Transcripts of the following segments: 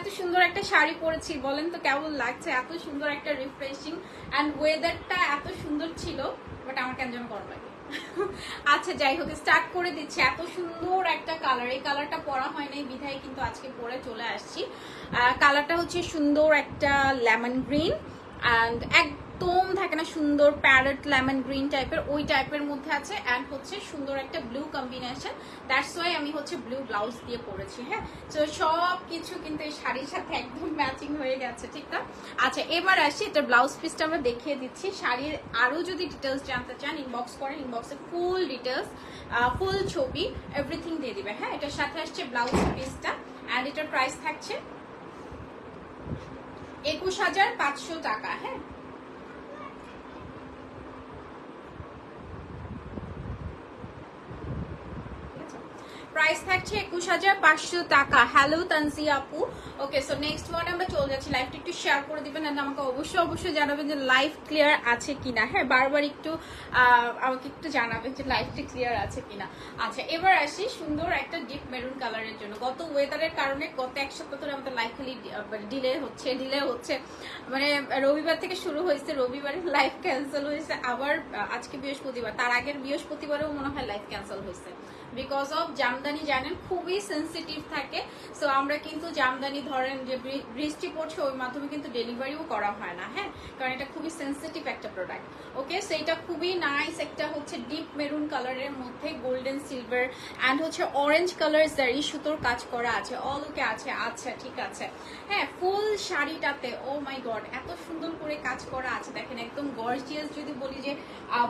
এত সুন্দর একটা শাড়ি পরেছি, বলেন তো কেমন লাগছে? এত সুন্দর একটা রিফ্রেশিং অ্যান্ড ওয়েদারটা এত সুন্দর ছিল বাট আমার কেন যেন গরম লাগে? আচ্ছা যাই হোক স্টার্ট করে দিচ্ছি। এত সুন্দর একটা কালার এই কালারটা পরা হয় নাই, বিধায় কিন্তু আজকে পরে চলে আসছি। কালারটা হচ্ছে সুন্দর একটা লেমন গ্রিন অ্যান্ড একদম থাকে না সুন্দর প্যারেট লেমন গ্রিন টাইপের, ওই টাইপের মধ্যে আছে অ্যান্ড হচ্ছে সুন্দর একটা ব্লু কম্বিনেশন দ্যাটস ওয়াই আমি হচ্ছে ব্লু ব্লাউজ দিয়ে পরেছি হ্যাঁ? তো সব কিছু কিন্তু এই শাড়ির সাথে একদম ম্যাচিং হয়ে গেছে, ঠিক না? আচ্ছা এবার আসি এটা ব্লাউজ পিসটা আমরা দেখিয়ে দিচ্ছি। শাড়ির আরও যদি ডিটেলস জানতে চান ইনবক্স করেন ইনবক্সে ফুল ডিটেলস ফুল ছবি এভরিথিং দিয়ে দিবে হ্যাঁ? এটার সাথে আসছে ব্লাউজ পিসটা অ্যান্ড এটার প্রাইস থাকছে একুশ হাজার পাঁচশো টাকা হ্যাঁ? প্রাইস থাকছে একুশ হাজার পাঁচশো টাকা। হ্যালো তানসি আপু। ওকে সো নেক্সট ওয়ান আমরা চলে যাচ্ছি। লাইভটা একটু শেয়ার করে দিবেন and আমাকে অবশ্যই অবশ্যই জানাবেন যে লাইভ ক্লিয়ার আছে কিনা। হ্যাঁ বারবার একটু আমাকে একটু জানাবেন যে লাইভটা ক্লিয়ার আছে কিনা। আচ্ছা এবার আসি সুন্দর একটা ডিপ মেরুন কালারের জন্য। গত ওয়েদারের কারণে গত এক সপ্তাহ ধরে আমাদের লাইভ খালি ডিলে হচ্ছে ডিলে হচ্ছে। মানে রবিবার থেকে শুরু হয়েছে রবিবারে লাইভ ক্যান্সেল হয়েছে। আবার আজকে বৃহস্পতিবার। তার আগের বৃহস্পতিবারেও মনে হয় লাইভ ক্যান্সেল হয়েছে। বিকজ অফ জামদানি জানেন, খুবই সেন্সিটিভ থাকে। সো আমরা কিন্তু জামদানি ধরেন যে বৃষ্টি পড়ছে, ওই মাধ্যমে কিন্তু ডেলিভারিও করা হয় না হ্যাঁ? কারণ এটা খুবই সেন্সিটিভ একটা প্রোডাক্ট ওকে সো এটা খুবই নাইস একটা হচ্ছে ডিপ মেরুন কালারের মধ্যে গোল্ডেন সিলভার অ্যান্ড হচ্ছে অরেঞ্জ কালার জারি সুতোর কাজ করা আছে। অল ওকে আছে আচ্ছা ঠিক আছে। হ্যাঁ ফুল শাড়িটাতে ও মাই গড এত সুন্দর করে কাজ করা আছে। দেখেন, একদম গর্জিয়াস যদি বলি যে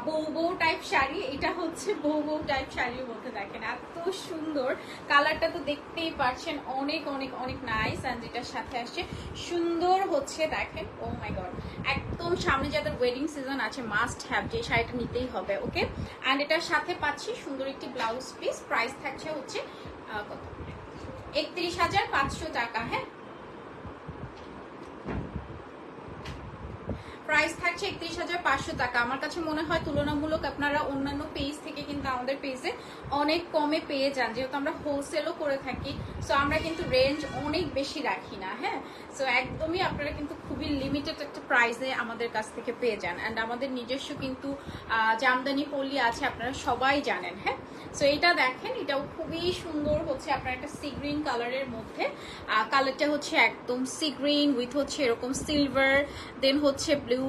বউ বউ টাইপ শাড়ি, এটা হচ্ছে বউ বউ টাইপ শাড়ির মধ্যে, দেখেন। এত সুন্দর। কালারটা তো দেখতেই পারছেন, অনেক অনেক অনেক নাইস অ্যান্ড যেটার সাথে আসছে। সুন্দর হচ্ছে, দেখেন ও মাই গড একদম সামনে যাদের ওয়েডিং সিজন আছে মাস্ট হ্যাভ যে শাড়িটা নিতেই হবে ওকে অ্যান্ড এটার সাথে পাচ্ছি সুন্দর একটি ব্লাউজ পিস প্রাইস থাকছে হচ্ছে কত? একত্রিশ হাজার পাঁচশো টাকা হ্যাঁ? থাকছে একত্রিশ হাজার পাঁচশো টাকা। আমার কাছে মনে হয় তুলনামূলক আপনারা অন্যান্য পেজ থেকে কিন্তু আমাদের পেজে অনেক কমে পেয়ে যান। যেহেতু আমরা হোলসেলও করে থাকি সো আমরা কিন্তু রেঞ্জ অনেক বেশি রাখি না হ্যাঁ? সো একদমই আপনারা কিন্তু খুবই লিমিটেড একটা প্রাইসে আমাদের কাছ থেকে পেয়ে যান। অ্যান্ড আমাদের নিজস্ব কিন্তু জামদানি পল্লী আছে, আপনারা সবাই জানেন হ্যাঁ? সো এটা দেখেন, এটাও খুবই সুন্দর হচ্ছে আপনার একটা সি গ্রিন কালারের মধ্যে। কালারটা হচ্ছে একদম সি গ্রিন উইথ হচ্ছে এরকম সিলভার দেন হচ্ছে ব্লু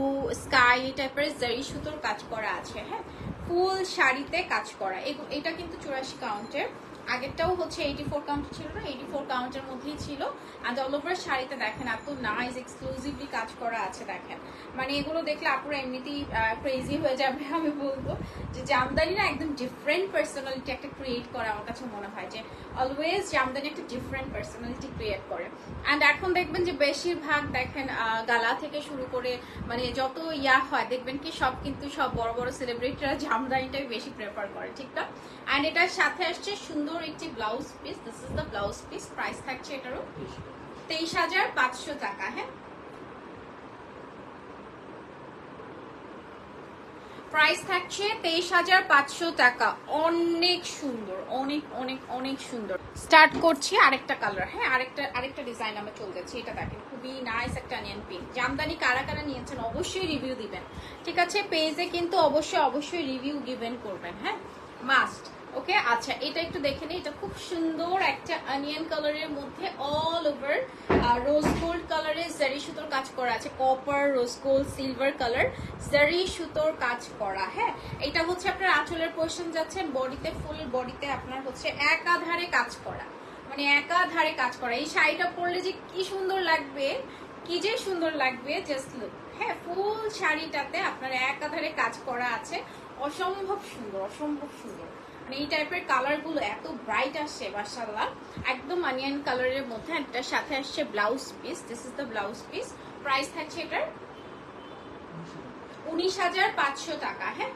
স্কাই টাইপের জারি সুতোর কাজ করা আছে হ্যাঁ? ফুল শাড়িতে কাজ করা। এটা কিন্তু চুরাশি কাউন্টের আগেরটাও হচ্ছে এইটি ফোর কাউন্ট ছিল না এইটি ফোর কাউন্টের মধ্যেই ছিল। আর অল ওভার শাড়িতে দেখেন এত নাইস এক্সক্লুসিভলি কাজ করা আছে, দেখেন। মানে এগুলো দেখলে আপুরা এমনিতেই ক্রেজি হয়ে যাবে, আমি বলব। যে জামদানি না একদম ডিফারেন্ট পার্সোনালিটি একটা ক্রিয়েট করে আমার কাছে মনে হয় যে অলওয়েজ জামদানি একটা ডিফারেন্ট পার্সোনালিটি ক্রিয়েট করে। অ্যান্ড এখন দেখবেন যে বেশিরভাগ দেখেন গালা থেকে শুরু করে মানে যত ইয়া হয়, দেখবেন কি সব কিন্তু সব বড় বড় সেলিব্রিটিরা জামদানিটাই বেশি প্রেফার করে, ঠিক না? অ্যান্ড এটার সাথে আসছে সুন্দর একটি blouse piece this is the blouse piece price থাকছে এটারও তেইশ হাজার। পাঁচশো টাকা হ্যাঁ। প্রাইস থাকছে তেইশ হাজার পাঁচশো টাকা অনেক সুন্দর অনেক অনেক অনেক সুন্দর। স্টার্ট করছি আরেকটা কালার হ্যাঁ আরেকটা আরেকটা ডিজাইন আমরা চলে যাচ্ছি এটা দেখেন খুবই নাইস একটা অনিয়ন পিঙ্ক জামদানি কারা কারা নিয়েছেন অবশ্যই রিভিউ দিবেন ঠিক আছে? পেজে কিন্তু অবশ্যই অবশ্যই রিভিউ গিভেন করবেন হ্যাঁ? মাস্ট ওকে আচ্ছা এটা একটু দেখে নিই। এটা খুব সুন্দর একটা অনিয়ন কালারের মধ্যে অল ওভার রোজ গোল্ড কালারের জারি সুতোর কাজ করা আছে। Copper rose gold silver colour zari সুতোর কাজ করা হ্যাঁ? এটা হচ্ছে আপনার আঁচলের পোর্শন যাচ্ছে বডিতে ফুল বডিতে আপনার হচ্ছে একাধারে কাজ করা। মানে একাধারে কাজ করা। এই শাড়িটা পরলে যে কি সুন্দর লাগবে, কি যে সুন্দর লাগবে জাস্ট লুক হ্যাঁ? ফুল শাড়িটাতে আপনার একাধারে কাজ করা আছে। অসম্ভব সুন্দর অসম্ভব সুন্দর। এই টাইপের কালারগুলো এত ব্রাইট আসছে মার্শাল্লাহ একদম আনিয়ান কালারের মধ্যে একটা, সাথে আসছে blouse piece this is the blouse piece price থাকছে এটার উনিশ হাজার পাঁচশো টাকা হ্যাঁ?